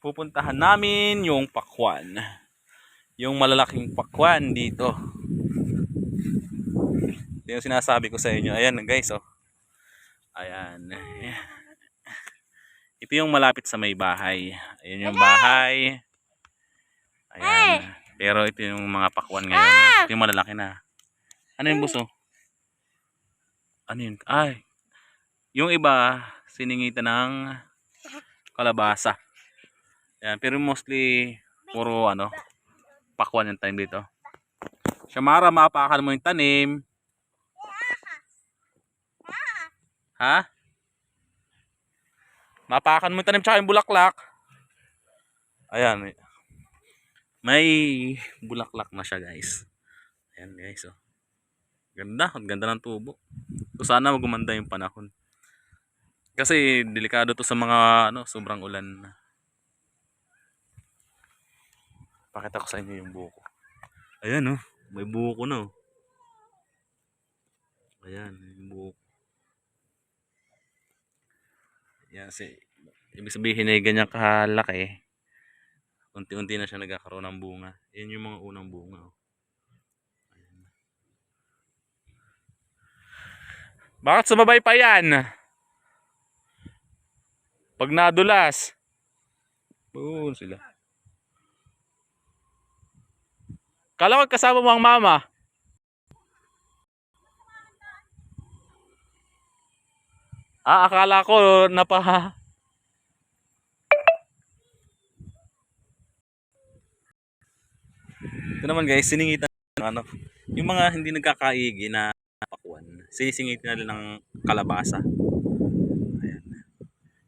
pupuntahan namin yung pakwan. Yung malalaking pakwan dito. Ito yung sinasabi ko sa inyo. Ayan guys, oh. Ayan. Ito yung malapit sa may bahay. Ayan yung bahay. Ayan. Pero ito yung mga pakwan ngayon. oh. Ito yung malalaki na. Ano yung buso? Ano yun? Ay. Yung iba, siningitan ng kalabasa. Ayan. Pero mostly, puro ano, pakwan yung time dito. Shamara, maapakan mo yung tanim. Ha? Mapakan mo yung tanim tsaka yung bulaklak. Ayan. may- bulaklak na siya guys. Ayan guys oh. Ganda. Ang ganda ng tubo. So sana magumanda yung panahon. Kasi delikado to sa mga ano, sobrang ulan. Pakita ko sa inyo yung buko. Ayan oh. May buko na oh. Ayan, yung buko. Yan si ibig sabihin ay ganyan kalaki. Unti-unti na siya nagkakaroon ng bunga. Yan yung mga unang bunga. Oh. Ayan. Bakit sumabay pa yan? Pag nadulas. Doon sila. Kala ko kasama mo ang mama. Ah, akala ko napa Ito naman guys, siningitan ng ano, yung mga hindi nagkakaigi na pakwan, sinisingit nila ng kalabasa. Ayan.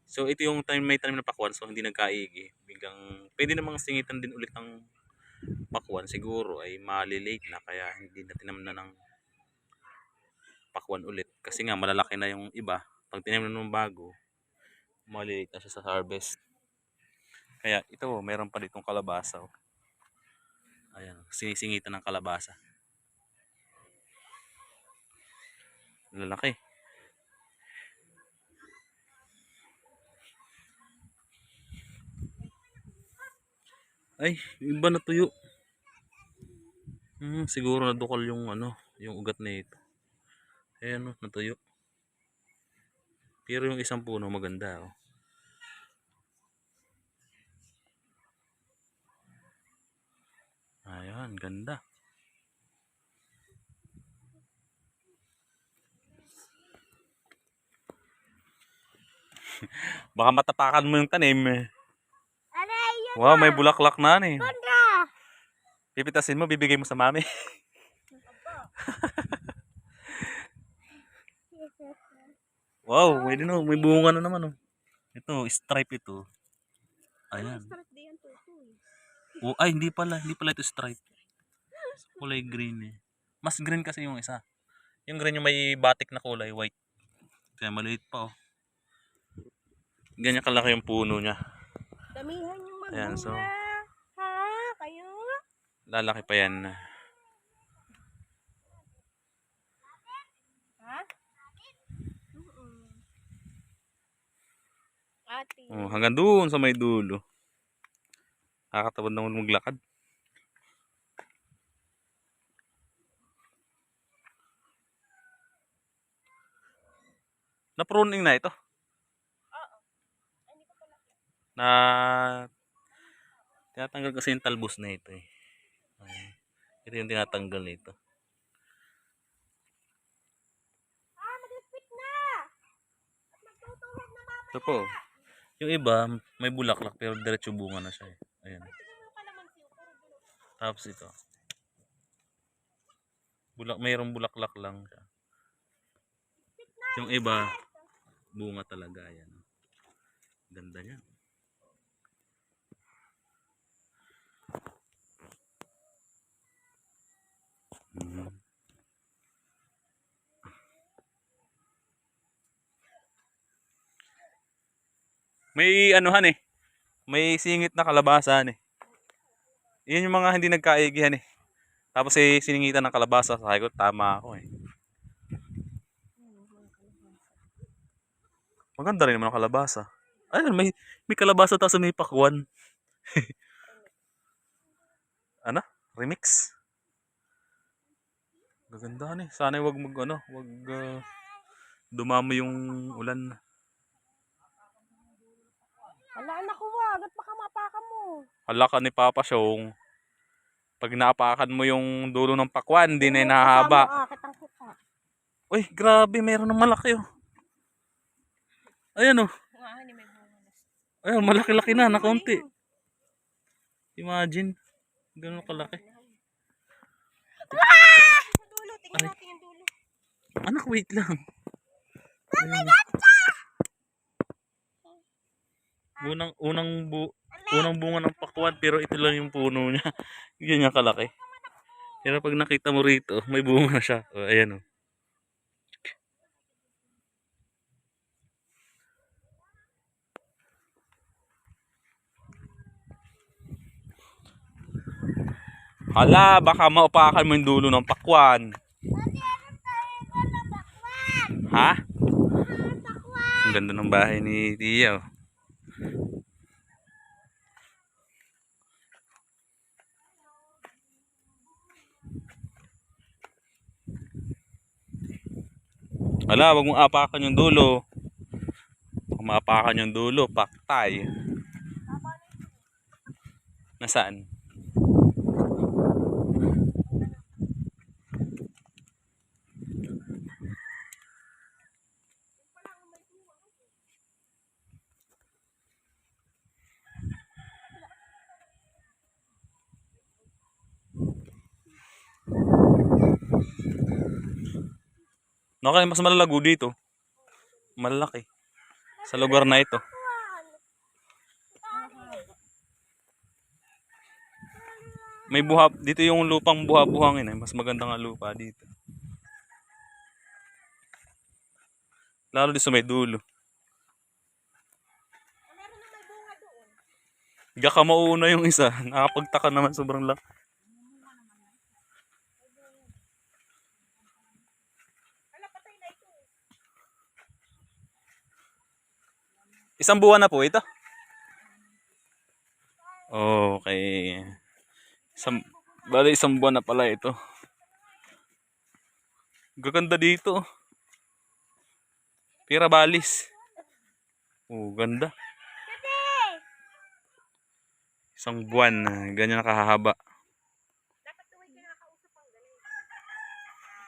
So ito yung time may time na pakwan, so hindi nagkaigi. Biglang pwede namang singitan din ulit ng pakwan siguro ay malilate na kaya hindi na tinamnan ng pakwan ulit kasi nga malalaki na yung iba. Pag tinamnan ng bago, malilate na siya sa harvest. Kaya ito, meron pa ditong kalabasa. Oh. Ayan, sinisingitan ng kalabasa. Lalaki. Ay, iba natuyo. Hmm, siguro nadukal yung ano, yung ugat na ito. Ayan, natuyo. Pero yung isang puno maganda, oh. Ayan, ganda. Baka matapakan mo yung tanim. eh. Wow, may bulaklak na ano eh. Pipitasin mo, bibigay mo sa mami. wow, may din oh, may bunga na naman oh. Ito, stripe ito. Ayan. Din tutoy. Oh, ay, hindi pala, hindi pala ito stripe. Kulay green eh. Mas green kasi yung isa. Yung green yung may batik na kulay, white. Kaya maliit pa oh. Ganyan kalaki yung puno niya. Damihan yung magbunga. Ayan, so-? Lalaki pa yan. Ha? Ate. Oh, hanggang doon sa may dulo. Nakakatabad naman maglakad. Na-pruning na ito. Na tinatanggal kasi yung talbos na ito eh. Ayan. Ito yung tinatanggal nito. Ah, malipit na! At magtutuhog na mama. Ito po. Yung iba, may bulaklak pero diretso bunga na siya eh. Ayan. Tapos ito. Bulak, mayroong bulaklak lang siya. Yung iba, bunga talaga yan. Ganda niya. May anuhan eh. May singit na kalabasan eh. Yan yung mga hindi nagkaigihan eh. Tapos eh, siningitan ng kalabasa. Sabi ko, tama ako eh. Maganda rin naman ang kalabasa. Ayun, may, may kalabasa tapos may pakwan. ano? Remix? Gaganda ni. Sana wag mag ano, wag ah, dumami yung ulan. Wala anak ko wag. At baka mapakan mo. Hala ka ni Papa Syong. Pag naapakan mo yung dulo ng pakwan, hindi na ang kuka. Uy, grabe, meron ng malaki oh. Ayan oh. Ayun, malaki-laki na, na kaunti. Imagine. Ganun kalaki. Sa dulo, tingnan natin yung dulo. Anak, wait lang. Ayun. Unang, unang, bu unang bunga ng pakwan, pero ito lang yung puno niya. Ganyan kalaki. Pero pag nakita mo rito, may bunga na siya. O, ayan oh. Hala, baka maupakan mo yung dulo ng pakwan. Ha? Ang ganda ng bahay ni Tia. Hala, wag mong apakan yung dulo. Kung maapakan yung dulo, paktay. Nasaan? Okay, mas malalago dito. Malaki. Sa lugar na ito. May buha, dito yung lupang buha-buhangin eh. Mas maganda nga lupa dito. Lalo dito sa may dulo. Meron na may bunga doon. Gaka mauuna yung isa. Nakapagtaka naman sobrang laki. Wala, patay na ito. Isang buwan na po ito. Okay. Isang, bali isang buwan na pala ito. Gaganda dito. Pira balis. Oh, ganda. Isang buwan na ganyan nakahaba.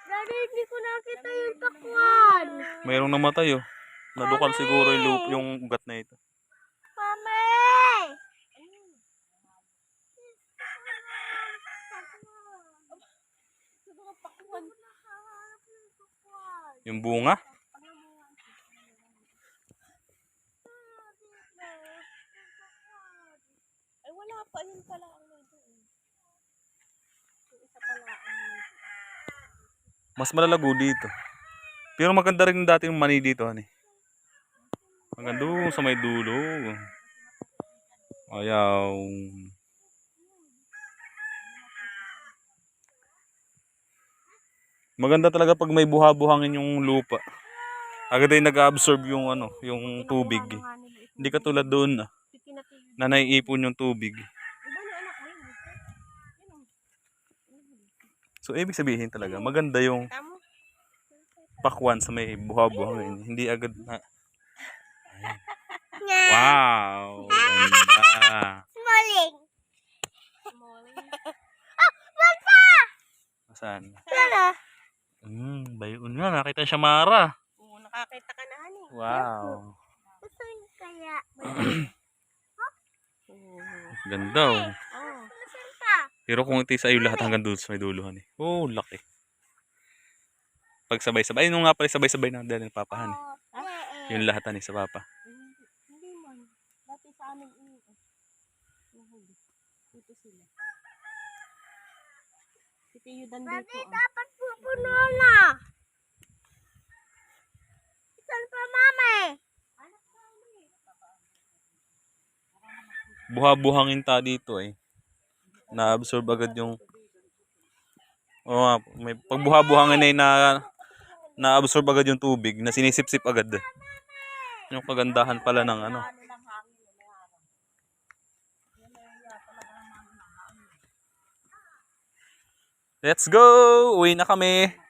Daddy, hindi ko nakita yung takwan. Mayroong namatay oh. Nadukal siguro yung, loop, yung ugat na ito. Mami! Yung bunga. Ay, wala pa. Yun pala ang. Yung isa pala ang doon. Mas malalago dito. Pero maganda rin dati yung mani dito, hani. Maganda doon sa may dulo. Ayaw. Maganda talaga pag may buha-buhangin yung lupa. Agad ay nag-absorb yung ano, yung tubig. Hindi katulad doon na, na naiipon yung tubig. So ibig sabihin talaga, maganda yung pakwan sa may buha-buhangin. Hindi agad na Wow! Ganda! Smalling. Smalling. Saan? Sana. Hmm, bayon nga. Nakita siya Mara. Oo, nakakita ka na, honey. Wow. Saan kaya? Oo. Ganda oh. Oh. Pero kung iti sa iyo lahat hanggang doon sa may dulo ni. Oh, laki. Pag sabay-sabay. Ay, nung nga pala sabay-sabay na dahil papahan eh. Yung lahat ni sa papa. Hindi man. Dati sa amin ini. Nahuli. Dito sila. Si Tiyo Dan dito. ah. dapat pupuno na. Saan pa mami? Buha-buhangin ta dito eh. Na-absorb agad yung Oo nga, may pagbuha-buhangin ay na na-absorb agad yung tubig, na sinisip-sip agad yung kagandahan pala ng ano. Let's go! Uwi na kami!